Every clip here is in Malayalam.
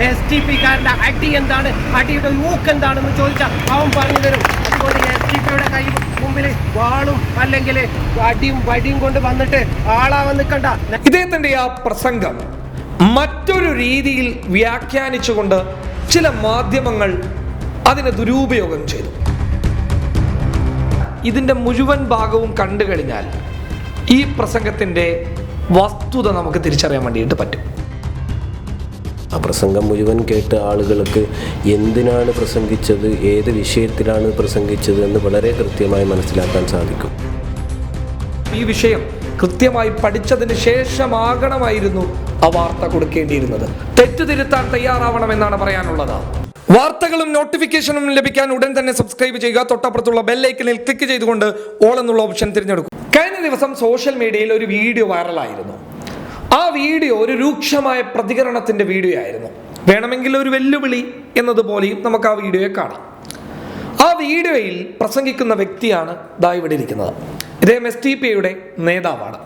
എസ് ടി പിക്കാരന്റെ അടി എന്താണ്? അടിയുടെ മൂക്ക് എന്താണെന്ന് ചോദിച്ചാൽ അവൻ പറഞ്ഞു തരും. അതുകൊണ്ട് എസ് ടി പിയുടെ കൈ മുമ്പിൽ വാളും അല്ലെങ്കിൽ അടിയും വടിയും കൊണ്ട് വന്നിട്ട് ആളാവാൻ നിൽക്കണ്ട. ഇദ്ദേഹത്തിന്റെ ആ പ്രസംഗം മറ്റൊരു രീതിയിൽ വ്യാഖ്യാനിച്ചുകൊണ്ട് ചില മാധ്യമങ്ങൾ അതിനെ ദുരുപയോഗം ചെയ്തു. ഇതിന്റെ മുഴുവൻ ഭാഗവും കണ്ടു കഴിഞ്ഞാൽ ഈ പ്രസംഗത്തിന്റെ വസ്തുത നമുക്ക് തിരിച്ചറിയാൻ വേണ്ടിയിട്ട് പറ്റും. ആ പ്രസംഗം മുഴുവൻ കേട്ട് ആളുകൾക്ക് എന്തിനാണ് പ്രസംഗിച്ചത് ഏത് വിഷയത്തിലാണ് പ്രസംഗിച്ചത് എന്ന് വളരെ കൃത്യമായി മനസ്സിലാക്കാൻ സാധിക്കും. ഈ വിഷയം കൃത്യമായി പഠിച്ചതിന് ശേഷമാകണമായിരുന്നു ആ വാർത്ത കൊടുക്കേണ്ടിയിരുന്നത്. തെറ്റ് തിരുത്താൻ തയ്യാറാവണമെന്നാണ് പറയാനുള്ളത്. വാർത്തകളും നോട്ടിഫിക്കേഷനും ലഭിക്കാൻ ഉടൻ തന്നെ സബ്സ്ക്രൈബ് ചെയ്യുക. തൊട്ടപ്പുറത്തുള്ള ബെല്ലൈക്കനിൽ ക്ലിക്ക് ചെയ്തുകൊണ്ട് ഓൾ എന്നുള്ള ഓപ്ഷൻ തിരഞ്ഞെടുക്കും. കഴിഞ്ഞ ദിവസം സോഷ്യൽ മീഡിയയിൽ ഒരു വീഡിയോ വൈറലായിരുന്നു ആ വീഡിയോ ഒരു രൂക്ഷമായ പ്രതികരണത്തിന്റെ വീഡിയോ ആയിരുന്നു വേണമെങ്കിൽ ഒരു വെല്ലുവിളി എന്നതുപോലെയും നമുക്ക് ആ വീഡിയോയെ കാണാം. ആ വീഡിയോയിൽ പ്രസംഗിക്കുന്ന വ്യക്തിയാണ് ദാ ഇവിടെ ഇരിക്കുന്നത്. ഇദ്ദേഹം എസ് ടി പി ഐയുടെ നേതാവാണ്.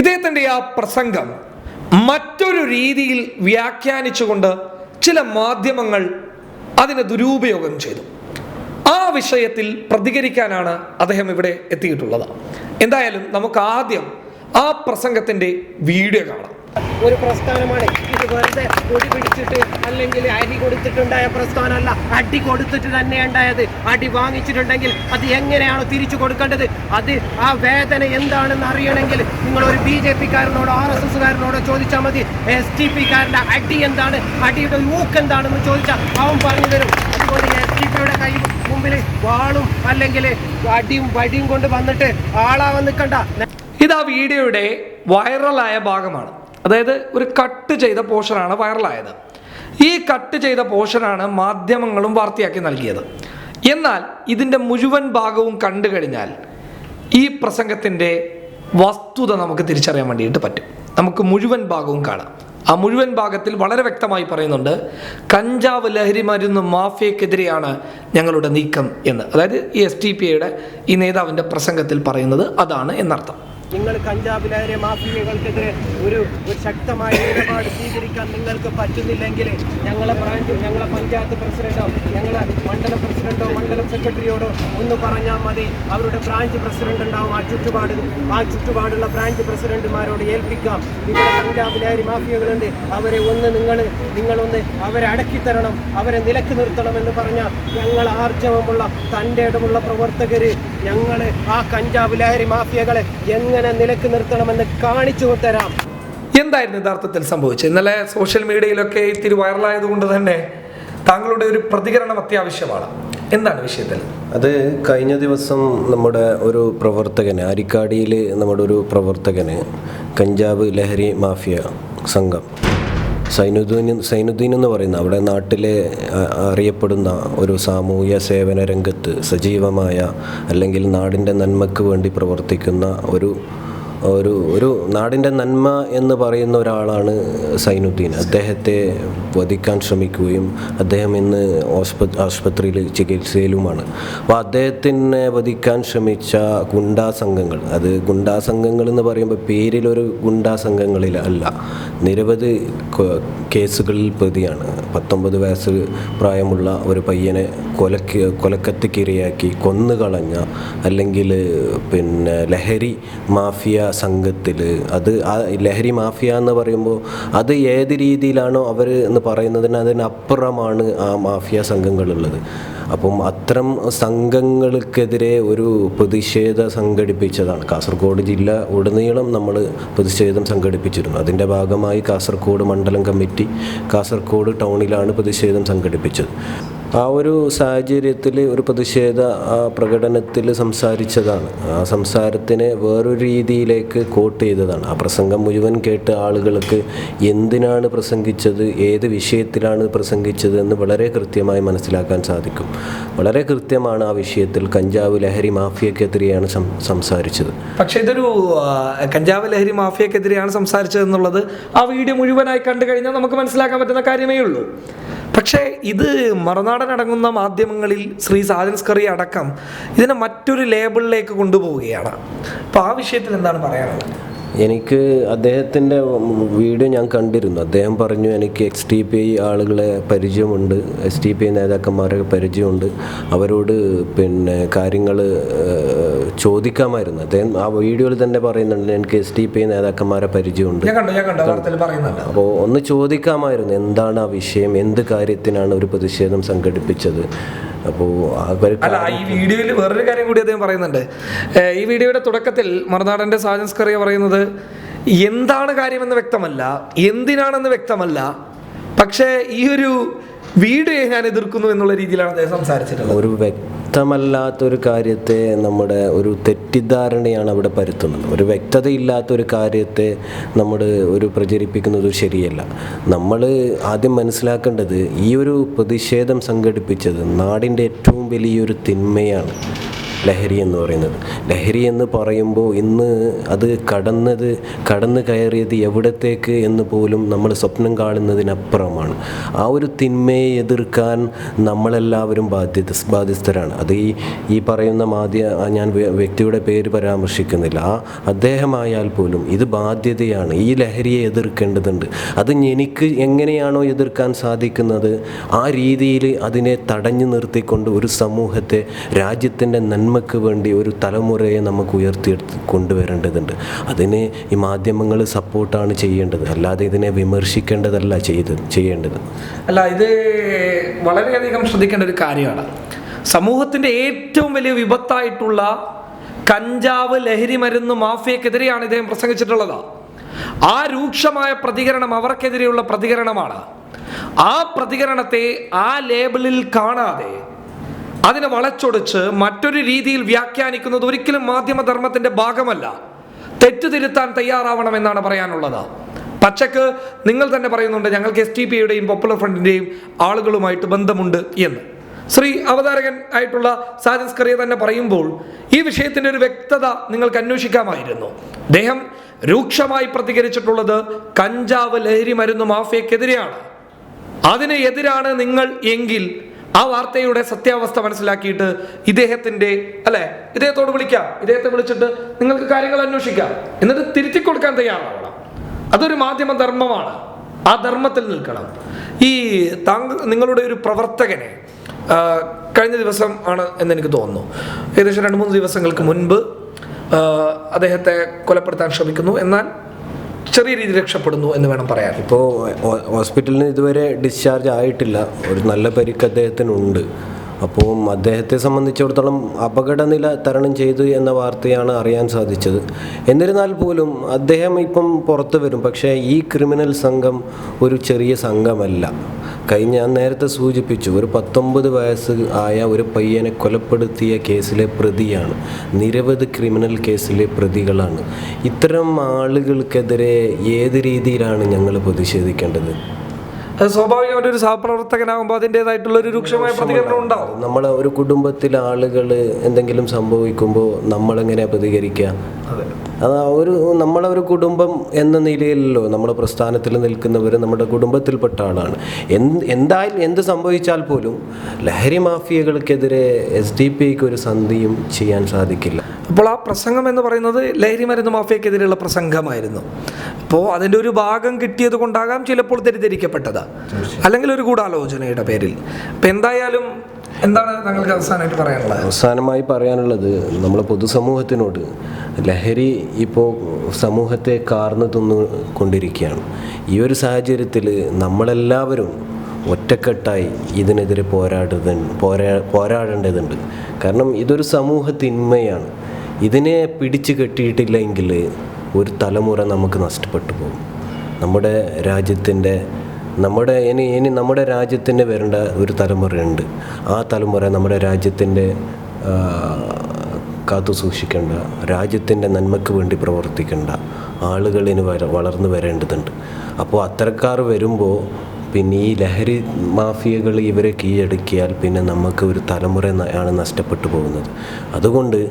ഇദ്ദേഹത്തിന്റെ ആ പ്രസംഗം മറ്റൊരു രീതിയിൽ വ്യാഖ്യാനിച്ചുകൊണ്ട് ചില മാധ്യമങ്ങൾ അതിന് ദുരുപയോഗം ചെയ്തു. ആ വിഷയത്തിൽ പ്രതികരിക്കാനാണ് അദ്ദേഹം ഇവിടെ എത്തിയിട്ടുള്ളത്. എന്തായാലും നമുക്ക് ആദ്യം ആ പ്രസംഗത്തിന്റെ വീഡിയോ കാണാം. ഒരു പ്രസ്ഥാനമാണ്. ഇത് വെറുതെ കൊടി പിടിച്ചിട്ട് അല്ലെങ്കിൽ അരി കൊടുത്തിട്ടുണ്ടായ പ്രസ്ഥാനമല്ല. അടി കൊടുത്തിട്ട് തന്നെ ഉണ്ടായത്. അടി വാങ്ങിച്ചിട്ടുണ്ടെങ്കിൽ അത് എങ്ങനെയാണോ തിരിച്ചു കൊടുക്കേണ്ടത്? അത് ആ വേദന എന്താണെന്ന് അറിയണമെങ്കിൽ നിങ്ങൾ ഒരു ബി ജെ പിക്കാരനോടോ ആർ എസ് എസ്സുകാരനോടോ ചോദിച്ചാൽ മതി. എസ് ടി പിക്കാരന്റെ അടി എന്താണ്? അടിയുടെ ഊക്ക് എന്താണെന്ന് ചോദിച്ചാൽ അവൻ പറഞ്ഞു തരും. അതുകൊണ്ട് എസ് ടി പിയുടെ കൈ മുമ്പിൽ വാളും അല്ലെങ്കിൽ അടിയും വടിയും കൊണ്ട് വന്നിട്ട് ആളാവാൻ നിൽക്കണ്ട. ഇത് ആ വീഡിയോയുടെ വൈറലായ ഭാഗമാണ്. അതായത് ഒരു കട്ട് ചെയ്ത പോർഷനാണ് വൈറലായത്. ഈ കട്ട് ചെയ്ത പോർഷനാണ് മാധ്യമങ്ങളും വാർത്തയാക്കി നൽകിയത്. എന്നാൽ ഇതിന്റെ മുഴുവൻ ഭാഗവും കണ്ടു കഴിഞ്ഞാൽ ഈ പ്രസംഗത്തിന്റെ വസ്തുത നമുക്ക് തിരിച്ചറിയാൻ വേണ്ടിയിട്ട് പറ്റും. നമുക്ക് മുഴുവൻ ഭാഗവും കാണാം. ആ മുഴുവൻ ഭാഗത്തിൽ വളരെ വ്യക്തമായി പറയുന്നുണ്ട് കഞ്ചാവ് ലഹരി മരുന്ന് മാഫിയക്കെതിരെയാണ് ഞങ്ങളുടെ നീക്കം എന്ന്. അതായത് ഈ എസ് ടി പി ഐയുടെ ഈ നേതാവിന്റെ പ്രസംഗത്തിൽ പറയുന്നത് അതാണ് എന്നർത്ഥം. നിങ്ങൾ കഞ്ചാബ് ലഹരി മാഫിയകൾക്കെതിരെ ഒരു ഒരു ശക്തമായ നിലപാട് സ്വീകരിക്കാൻ നിങ്ങൾക്ക് പറ്റുന്നില്ലെങ്കിൽ ഞങ്ങളെ ബ്രാഞ്ച് ഞങ്ങളെ പഞ്ചായത്ത് പ്രസിഡന്റോ ഞങ്ങളെ മണ്ഡലം പ്രസിഡന്റോ മണ്ഡലം സെക്രട്ടറിയോടോ ഒന്ന് പറഞ്ഞാൽ മതി. അവരുടെ ബ്രാഞ്ച് പ്രസിഡന്റ് ഉണ്ടാവും. ആ ചുറ്റുപാട് ആ ചുറ്റുപാടുള്ള ബ്രാഞ്ച് പ്രസിഡന്റുമാരോട് ഏൽപ്പിക്കാം. ഇവിടെ പഞ്ചാബ് ലഹരി മാഫിയകളുണ്ട്. അവരെ ഒന്ന് നിങ്ങൾ നിങ്ങളൊന്ന് അവരെ അടക്കിത്തരണം അവരെ നിലയ്ക്ക് നിർത്തണം എന്ന് പറഞ്ഞാൽ ഞങ്ങൾ ആർജവമുള്ള തന്റെ ഇടമുള്ള പ്രവർത്തകർ ഞങ്ങൾ ആ കഞ്ചാബ് ലഹരി മാഫിയകളെ എങ്ങനെ നിലയ്ക്ക് നിർത്തണമെന്ന് കാണിച്ചു തരാം. എന്തായിരുന്നു യഥാർത്ഥത്തിൽ സംഭവിച്ചത്? ഇന്നലെ സോഷ്യൽ മീഡിയയിലൊക്കെ ഇത്തിരി വൈറലായത് കൊണ്ട് തന്നെ താങ്കളുടെ ഒരു പ്രതികരണം അത്യാവശ്യമാണ്. എന്താണ് വിഷയത്തിൽ? അത് കഴിഞ്ഞ ദിവസം നമ്മുടെ ഒരു പ്രവർത്തകന് അരിക്കാടിയിൽ നമ്മുടെ ഒരു പ്രവർത്തകന് കഞ്ചാവ് ലഹരി മാഫിയ സംഘം സൈനുദ്ദീൻ സൈനുദ്ദീൻ എന്ന് പറയുന്ന അവിടെ നാട്ടിലെ അറിയപ്പെടുന്ന ഒരു സാമൂഹ്യ സേവന രംഗത്ത് സജീവമായ അല്ലെങ്കിൽ നാടിന്റെ നന്മയ്ക്ക് വേണ്ടി പ്രവർത്തിക്കുന്ന ഒരു ഒരു ഒരു നാടിന്റെ നന്മ എന്ന് പറയുന്ന ഒരാളാണ് സൈനുദ്ദീൻ. അദ്ദേഹത്തെ വധിക്കാൻ ശ്രമിക്കുകയും അദ്ദേഹം ഇന്ന് ആശുപത്രിയിൽ ചികിത്സയിലുമാണ്. അപ്പോൾ അദ്ദേഹത്തിനെ വധിക്കാൻ ശ്രമിച്ച ഗുണ്ടാ സംഘങ്ങൾ അത് ഗുണ്ടാ സംഘങ്ങൾ എന്ന് പറയുമ്പോൾ പേരിലൊരു ഗുണ്ടാ സംഘങ്ങളിൽ അല്ല. നിരവധി കേസുകളിൽ പ്രതിയാണ്. പത്തൊമ്പത് വയസ്സ് പ്രായമുള്ള ഒരു പയ്യനെ കൊലക്ക് കൊലക്കത്തിക്കിരയാക്കി കൊന്നുകളഞ്ഞ അല്ലെങ്കിൽ പിന്നെ ലഹരി മാഫിയ സംഘത്തിൽ അത് ആ ലഹരി മാഫിയ എന്ന് പറയുമ്പോൾ അത് ഏത് രീതിയിലാണോ അവർ എന്ന് പറയുന്നതിന് അതിനപ്പുറമാണ് ആ മാഫിയ സംഘങ്ങളുള്ളത്. അപ്പം അത്തരം സംഘങ്ങൾക്കെതിരെ ഒരു പ്രതിഷേധ സംഘടിപ്പിച്ചതാണ്. കാസർഗോഡ് ജില്ല ഉടനീളം നമ്മൾ പ്രതിഷേധം സംഘടിപ്പിച്ചിരുന്നു. അതിന്റെ ഭാഗമായി കാസർഗോഡ് മണ്ഡലം കമ്മിറ്റി കാസർഗോഡ് ടൗണിലാണ് പ്രതിഷേധം സംഘടിപ്പിച്ചത്. ആ ഒരു സാഹചര്യത്തിൽ ഒരു പ്രതിഷേധ പ്രകടനത്തിൽ സംസാരിച്ചതാണ്. ആ സംസാരത്തിനെ വേറൊരു രീതിയിലേക്ക് കോട്ട് ചെയ്തതാണ്. ആ പ്രസംഗം മുഴുവൻ കേട്ട് ആളുകൾക്ക് എന്തിനാണ് പ്രസംഗിച്ചത് ഏത് വിഷയത്തിലാണ് പ്രസംഗിച്ചത് എന്ന് വളരെ കൃത്യമായി മനസ്സിലാക്കാൻ സാധിക്കും. വളരെ കൃത്യമാണ് ആ വിഷയത്തിൽ കഞ്ചാവ് ലഹരി മാഫിയക്കെതിരെയാണ് സംസാരിച്ചത്. പക്ഷേ ഇതൊരു കഞ്ചാവ് ലഹരി മാഫിയക്കെതിരെയാണ് സംസാരിച്ചത് എന്നുള്ളത് ആ വീഡിയോ മുഴുവനായി കണ്ടു കഴിഞ്ഞാൽ നമുക്ക് മനസ്സിലാക്കാൻ പറ്റുന്ന കാര്യമേ ഉള്ളൂ. പക്ഷേ ഇത് മറുനാടൻ അടങ്ങുന്ന മാധ്യമങ്ങളിൽ ശ്രീ സാജൻസ്കറി അടക്കം ഇതിനെ മറ്റൊരു ലേബിളിലേക്ക് കൊണ്ടുപോവുകയാണ്. അപ്പോൾ ആ വിഷയത്തിൽ എന്താണ് പറയാനുള്ളത്? എനിക്ക് അദ്ദേഹത്തിന്റെ വീഡിയോ ഞാൻ കണ്ടിരുന്നു. അദ്ദേഹം പറഞ്ഞു എനിക്ക് എക്സ് ടി പി ഐ ആളുകളെ പരിചയമുണ്ട്. എസ് ടി പി ഐ നേതാക്കന്മാരെ പരിചയമുണ്ട്. അവരോട് പിന്നെ കാര്യങ്ങൾ ചോദിക്കാമായിരുന്നു. അദ്ദേഹം ആ വീഡിയോയിൽ തന്നെ പറയുന്നുണ്ട് എനിക്ക് എസ് ഡി പി നേതാക്കന്മാരെ പരിചയമുണ്ട്. അപ്പോൾ ഒന്ന് ചോദിക്കാമായിരുന്നു എന്താണ് ആ വിഷയം എന്ത് കാര്യത്തിനാണ് ഒരു പ്രതിഷേധം സംഘടിപ്പിച്ചത്? അപ്പോൾ അല്ല ഈ വീഡിയോയിൽ വേറൊരു കാര്യം കൂടി അദ്ദേഹം പറയുന്നുണ്ട്. ഈ വീഡിയോയുടെ തുടക്കത്തിൽ മറുനാടന്റെ സാജൻസ്കറിയ പറയുന്നത് എന്താണ് കാര്യമെന്ന് വ്യക്തമല്ല എന്തിനാണെന്ന് വ്യക്തമല്ല പക്ഷേ ഈ ഒരു വീഡിയോയെ ഞാൻ എതിർക്കുന്നു എന്നുള്ള രീതിയിലാണ് അദ്ദേഹം സംസാരിച്ചിട്ടുള്ളത്. ഒരു വ്യക്തമല്ലാത്തൊരു കാര്യത്തെ നമ്മുടെ ഒരു തെറ്റിദ്ധാരണയാണ് അവിടെ പരത്തുന്നത്. ഒരു വ്യക്തതയില്ലാത്ത ഒരു കാര്യത്തെ നമ്മൾ ഒരു പ്രചരിപ്പിക്കുന്നത് ശരിയല്ല. നമ്മൾ ആദ്യം മനസ്സിലാക്കേണ്ടത് ഈ ഒരു പ്രതിഷേധം സംഘടിപ്പിച്ചത് നാടിന്റെ ഏറ്റവും വലിയൊരു തിന്മയാണ്. ലഹരി എന്ന് പറയുന്നത്. ലഹരി എന്ന് പറയുമ്പോൾ ഇന്ന് അത് കടന്നത് കടന്നു കയറിയത് എവിടത്തേക്ക് എന്ന് പോലും നമ്മൾ സ്വപ്നം കാണുന്നതിനപ്പുറമാണ്. ആ ഒരു തിന്മയെ എതിർക്കാൻ നമ്മളെല്ലാവരും ബാധ്യത ബാധ്യസ്ഥരാണ്. അത് ഈ ഈ പറയുന്ന മാധ്യ ഞാൻ വ്യക്തിയുടെ പേര് പരാമർശിക്കുന്നില്ല. ആ അദ്ദേഹമായാൽ പോലും ഇത് ബാധ്യതയാണ്. ഈ ലഹരിയെ എതിർക്കേണ്ടതുണ്ട്. അത് എനിക്ക് എങ്ങനെയാണോ എതിർക്കാൻ സാധിക്കുന്നത് ആ രീതിയിൽ അതിനെ തടഞ്ഞു നിർത്തിക്കൊണ്ട് ഒരു സമൂഹത്തെ രാജ്യത്തിന്റെ നന്മയ്ക്ക് വേണ്ടി ഒരു തലമുറയെ നമുക്ക് ഉയർത്തിയെടുത്ത് കൊണ്ടുവരേണ്ടതുണ്ട്. അതിനെ ഈ മാധ്യമങ്ങൾ സപ്പോർട്ടാണ് ചെയ്യേണ്ടത്. അല്ലാതെ ഇതിനെ വിമർശിക്കേണ്ടതല്ല ചെയ്ത് ചെയ്യേണ്ടത്. അല്ല ഇത് വളരെയധികം ശ്രദ്ധിക്കേണ്ട ഒരു കാര്യമാണ്. സമൂഹത്തിന്റെ ഏറ്റവും വലിയ വിപത്തായിട്ടുള്ള കഞ്ചാവ് ലഹരി മരുന്ന് മാഫിയക്കെതിരെയാണ് ഇദ്ദേഹം പ്രസംഗിച്ചിട്ടുള്ളത്. ആ രൂക്ഷമായ പ്രതികരണം അവർക്കെതിരെയുള്ള പ്രതികരണമാണ്. ആ പ്രതികരണത്തെ ആ ലേബിളിൽ കാണാതെ അതിനെ വളച്ചൊടിച്ച് മറ്റൊരു രീതിയിൽ വ്യാഖ്യാനിക്കുന്നത് ഒരിക്കലും മാധ്യമധർമ്മത്തിന്റെ ഭാഗമല്ല. തെറ്റുതിരുത്താൻ തയ്യാറാവണമെന്നാണ് പറയാനുള്ളത്. പച്ചക്ക് നിങ്ങൾ തന്നെ പറയുന്നുണ്ട് ഞങ്ങൾക്ക് എസ് ടി പിയുടെയും പോപ്പുലർ ഫ്രണ്ടിന്റെയും ആളുകളുമായിട്ട് ബന്ധമുണ്ട് എന്ന്. ശ്രീ അവതാരകൻ ആയിട്ടുള്ള സാജൻസ് കറിയ തന്നെ പറയുമ്പോൾ ഈ വിഷയത്തിന്റെ ഒരു വ്യക്തത നിങ്ങൾക്ക് അന്വേഷിക്കാമായിരുന്നു. അദ്ദേഹം രൂക്ഷമായി പ്രതികരിച്ചിട്ടുള്ളത് കഞ്ചാവ് ലഹരി മരുന്ന് മാഫിയക്കെതിരെയാണ്. അതിന് എതിരാണ് നിങ്ങൾ എങ്കിൽ ആ വാർത്തയുടെ സത്യാവസ്ഥ മനസ്സിലാക്കിയിട്ട് ഇദ്ദേഹത്തിന്റെ അല്ലെ? ഇദ്ദേഹത്തോട് വിളിക്കാം. ഇദ്ദേഹത്തെ വിളിച്ചിട്ട് നിങ്ങൾക്ക് കാര്യങ്ങൾ അന്വേഷിക്കാം. എന്നിട്ട് തിരുത്തി കൊടുക്കാൻ തയ്യാറാവണം. അതൊരു മാധ്യമ ധർമ്മമാണ്. ആ ധർമ്മത്തിൽ നിൽക്കണം. ഈ താങ്കൾ നിങ്ങളുടെ ഒരു പ്രവർത്തകനെ കഴിഞ്ഞ ദിവസം ആണ് എന്നെനിക്ക് തോന്നുന്നു. ഏകദേശം രണ്ട് മൂന്ന് ദിവസങ്ങൾക്ക് മുൻപ് അദ്ദേഹത്തെ കൊലപ്പെടുത്താൻ ശ്രമിക്കുന്നു. എന്നാൽ ചെറിയ രീതിയിൽ രക്ഷപ്പെടുന്നു എന്ന് വേണം പറയാൻ. ഇപ്പോൾ ഹോസ്പിറ്റലിൽ ഇതുവരെ ഡിസ്ചാർജ് ആയിട്ടില്ല. ഒരു നല്ല പരിക്ക് അദ്ദേഹത്തിനുണ്ട്. അപ്പോൾ അദ്ദേഹത്തെ സംബന്ധിച്ചിടത്തോളം അപകടനില തരണം ചെയ്തു എന്ന വാർത്തയാണ് അറിയാൻ സാധിച്ചത്. എന്നിരുന്നാൽ പോലും അദ്ദേഹം ഇപ്പം പുറത്തു വരും. പക്ഷേ ഈ ക്രിമിനൽ സംഘം ഒരു ചെറിയ സംഘമല്ല. കഴിഞ്ഞ ഞാൻ നേരത്തെ സൂചിപ്പിച്ചു ഒരു പത്തൊമ്പത് വയസ്സ് ആയ ഒരു പയ്യനെ കൊലപ്പെടുത്തിയ കേസിലെ പ്രതിയാണ്. നിരവധി ക്രിമിനൽ കേസിലെ പ്രതികളാണ്. ഇത്തരം ആളുകൾക്കെതിരെ ഏത് രീതിയിലാണ് ഞങ്ങൾ പ്രതിഷേധിക്കേണ്ടത്? സ്വാഭാവികമായിട്ട് ഒരു സഹപ്രവർത്തകനാകുമ്പോൾ അതിന്റെതായിട്ടുള്ള ഒരു രൂക്ഷമായ പ്രതികരണം ഉണ്ടാവും. നമ്മൾ ഒരു കുടുംബത്തിലെ ആളുകൾ എന്തെങ്കിലും സംഭവിക്കുമ്പോൾ നമ്മളെങ്ങനെയാണ് പ്രതികരിക്കുക അത് ഒരു നമ്മളെ ഒരു കുടുംബം എന്ന നിലയിലല്ലോ നമ്മുടെ പ്രസ്ഥാനത്തിൽ നിൽക്കുന്നവർ നമ്മുടെ കുടുംബത്തിൽപ്പെട്ട ആളാണ്. എന്ത് എന്തായാലും എന്ത് സംഭവിച്ചാൽ പോലും ലഹരി മാഫിയകൾക്കെതിരെ എസ് ഡി പി ഐക്ക് ഒരു സന്ധിയും ചെയ്യാൻ സാധിക്കില്ല. അപ്പോൾ ആ പ്രസംഗം എന്ന് പറയുന്നത് ലഹരി മരുന്ന് മാഫിയക്കെതിരെയുള്ള പ്രസംഗമായിരുന്നു. അപ്പോൾ അതിന്റെ ഒരു ഭാഗം കിട്ടിയത് കൊണ്ടാകാം ചിലപ്പോൾ തെറ്റിദ്ധരിക്കപ്പെട്ടത്. അല്ലെങ്കിൽ ഒരു ഗൂഢാലോചനയുടെ പേരിൽ. അപ്പം എന്തായാലും എന്താണ് താങ്കൾക്ക് അവസാനമായിട്ട് പറയാനുള്ളത്? അവസാനമായി പറയാനുള്ളത് നമ്മളെ പൊതുസമൂഹത്തിനോട് ലഹരി ഇപ്പോൾ സമൂഹത്തെ കാർന്നു തിന്നു കൊണ്ടിരിക്കുകയാണ്. ഈ ഒരു സാഹചര്യത്തിൽ നമ്മളെല്ലാവരും ഒറ്റക്കെട്ടായി ഇതിനെതിരെ പോരാടുക പോരാ പോരാടേണ്ടതുണ്ട്. കാരണം ഇതൊരു സമൂഹത്തിന്മയാണ്. ഇതിനെ പിടിച്ചു കെട്ടിയിട്ടില്ലെങ്കിൽ ഒരു തലമുറ നമുക്ക് നഷ്ടപ്പെട്ടു പോകും. നമ്മുടെ രാജ്യത്തിന്റെ നമ്മുടെ ഇനി ഇനി നമ്മുടെ രാജ്യത്തിന് വരേണ്ട ഒരു തലമുറയുണ്ട്. ആ തലമുറ നമ്മുടെ രാജ്യത്തിന്റെ കാത്തു സൂക്ഷിക്കേണ്ട രാജ്യത്തിന്റെ നന്മയ്ക്ക് വേണ്ടി പ്രവർത്തിക്കേണ്ട ആളുകളിന് വര വളർന്നു വരേണ്ടതുണ്ട്. അപ്പോൾ അത്തരക്കാർ വരുമ്പോൾ പിന്നെ ഈ ലഹരി മാഫിയകൾ ഇവരെ കീഴടക്കിയാൽ പിന്നെ നമുക്ക് ഒരു തലമുറ ആണ് നഷ്ടപ്പെട്ടു പോകുന്നത്. അതുകൊണ്ട്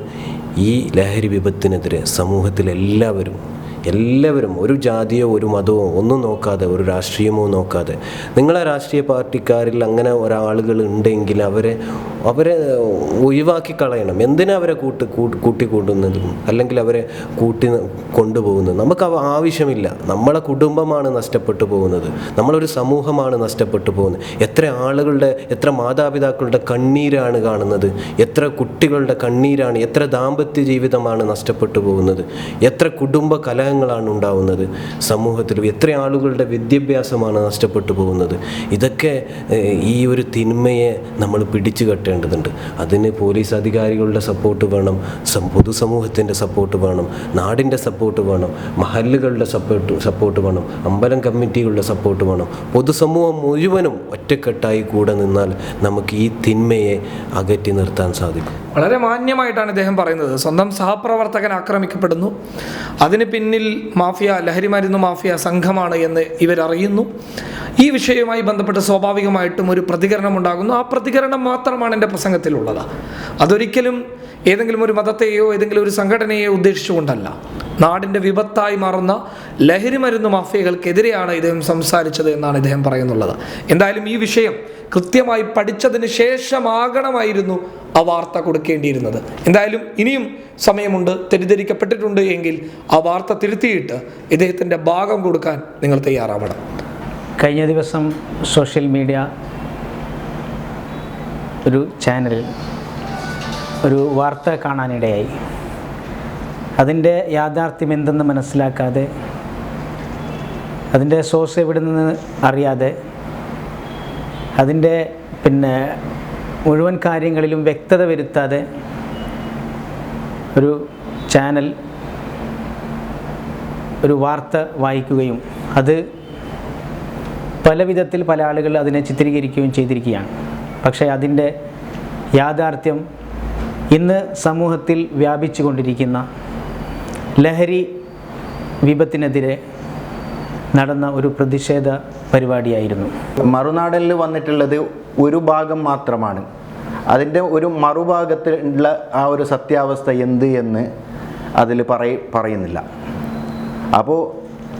ഈ ലഹരി വിപത്തിനെതിരെ സമൂഹത്തിലെല്ലാവരും എല്ലാവരും ഒരു ജാതിയോ ഒരു മതമോ ഒന്നും നോക്കാതെ ഒരു രാഷ്ട്രീയമോ നോക്കാതെ. നിങ്ങളെ രാഷ്ട്രീയ പാർട്ടിക്കാരിൽ അങ്ങനെ ഒരാളുകൾ ഉണ്ടെങ്കിൽ അവരെ അവരെ ഒഴിവാക്കി കളയണം. എന്തിനാ അവരെ കൂട്ട് കൂട്ടി കൂട്ടിക്കൂട്ടുന്നതും? അല്ലെങ്കിൽ അവരെ കൂട്ടി കൊണ്ടുപോകുന്നത്? നമുക്ക് ആവശ്യമില്ല. നമ്മളെ കുടുംബമാണ് നഷ്ടപ്പെട്ടു പോകുന്നത്. നമ്മളൊരു സമൂഹമാണ് നഷ്ടപ്പെട്ടു പോകുന്നത്. എത്ര ആളുകളുടെ എത്ര മാതാപിതാക്കളുടെ കണ്ണീരാണ് കാണുന്നത്. എത്ര കുട്ടികളുടെ കണ്ണീരാണ് എത്ര ദാമ്പത്യ ജീവിതമാണ് നഷ്ടപ്പെട്ടു പോകുന്നത്. എത്ര കുടുംബ കലഹങ്ങളാണ് ഉണ്ടാവുന്നത്. സമൂഹത്തിൽ എത്ര ആളുകളുടെ വിദ്യാഭ്യാസമാണ് നഷ്ടപ്പെട്ടു പോകുന്നത്. ഇതൊക്കെ ഈ ഒരു തിന്മയെ നമ്മൾ പിടിച്ചു കെട്ടേണ്ടതുണ്ട്. അതിന് പോലീസ് അധികാരികളുടെ സപ്പോർട്ട് വേണം പൊതുസമൂഹത്തിന്റെ സപ്പോർട്ട് വേണം നാടിന്റെ സപ്പോർട്ട് വേണം മഹല്ലുകളുടെ സപ്പോർട്ട് സപ്പോർട്ട് വേണം അമ്പലം കമ്മിറ്റികളുടെ സപ്പോർട്ട് വേണം. പൊതുസമൂഹം മുഴുവനും ഒറ്റക്കെട്ടായി കൂടെ നിന്നാൽ നമുക്ക് ഈ തിന്മയെ അകറ്റി നിർത്താൻ സാധിക്കും. വളരെ മാന്യമായിട്ടാണ് ഇദ്ദേഹം പറയുന്നത്. സ്വന്തം സഹപ്രവർത്തകൻ ആക്രമിക്കപ്പെടുന്നു. അതിന് പിന്നിൽ മാഫിയ ലഹരി മരുന്ന് മാഫിയ സംഘമാണ് എന്ന് ഇവരറിയുന്നു. ഈ വിഷയവുമായി ബന്ധപ്പെട്ട് സ്വാഭാവികമായിട്ടും ഒരു പ്രതികരണം ഉണ്ടാകുന്നു ആ പ്രതികരണം മാത്രമാണ് എന്റെ പ്രസംഗത്തിലുള്ളത്. അതൊരിക്കലും ഏതെങ്കിലും ഒരു മതത്തെയോ ഏതെങ്കിലും ഒരു സംഘടനയെയോ ഉദ്ദേശിച്ചുകൊണ്ടല്ല. നാടിന്റെ വിപത്തായി മാറുന്ന ലഹരി മരുന്ന് മാഫിയകൾക്കെതിരെയാണ് ഇദ്ദേഹം സംസാരിച്ചത് എന്നാണ് ഇദ്ദേഹം പറയുന്നുള്ളത്. എന്തായാലും ഈ വിഷയം കൃത്യമായി പഠിച്ചതിന് ശേഷമാകണമായിരുന്നു ആ വാർത്ത കൊടുക്കേണ്ടിയിരുന്നത്. എന്തായാലും ഇനിയും സമയമുണ്ട് തെറ്റിദ്ധരിക്കപ്പെട്ടിട്ടുണ്ട് എങ്കിൽ ആ വാർത്ത തിരുത്തിയിട്ട് ഇദ്ദേഹത്തിന്റെ ഭാഗം കൊടുക്കാൻ നിങ്ങൾ തയ്യാറാവണം. കഴിഞ്ഞ ദിവസം സോഷ്യൽ മീഡിയ ഒരു ചാനലിൽ ഒരു വാർത്ത കാണാനിടയായി. അതിന്റെ യാഥാർത്ഥ്യം എന്തെന്ന് മനസ്സിലാക്കാതെ അതിന്റെ സോഴ്സ് എവിടെ നിന്ന് അറിയാതെ അതിന്റെ പിന്നെ മുഴുവൻ കാര്യങ്ങളിലും വ്യക്തത വരുത്താതെ ഒരു ചാനൽ ഒരു വാർത്ത വായിക്കുകയും അത് പല വിധത്തിൽ പല ആളുകൾ അതിനെ ചിത്രീകരിക്കുകയും ചെയ്തിരിക്കുകയാണ്. പക്ഷേ അതിന്റെ യാഥാർത്ഥ്യം ഇന്ന് സമൂഹത്തിൽ വ്യാപിച്ചു കൊണ്ടിരിക്കുന്ന ലഹരി വിപത്തിനെതിരെ നടന്ന ഒരു പ്രതിഷേധ പരിപാടിയായിരുന്നു. മറുനാടലിൽ വന്നിട്ടുള്ളത് ഒരു ഭാഗം മാത്രമാണ്. അതിന്റെ ഒരു മറുഭാഗത്തുള്ള ആ ഒരു സത്യാവസ്ഥ എന്ത് എന്ന് അതിൽ പറയ പറയുന്നില്ല. അപ്പോൾ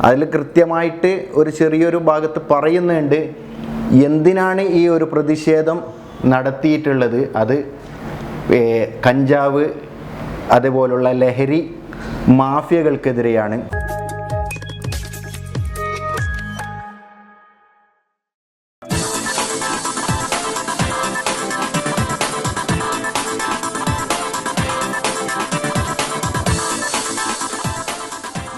അതിൽ കൃത്യമായിട്ട് ഒരു ചെറിയൊരു ഭാഗത്ത് പറയുന്നുണ്ട് എന്തിനാണ് ഈ ഒരു പ്രതിഷേധം നടത്തിയിട്ടുള്ളത്? അത് കഞ്ചാവ് അതുപോലുള്ള ലഹരി മാഫിയകൾക്കെതിരെയാണ്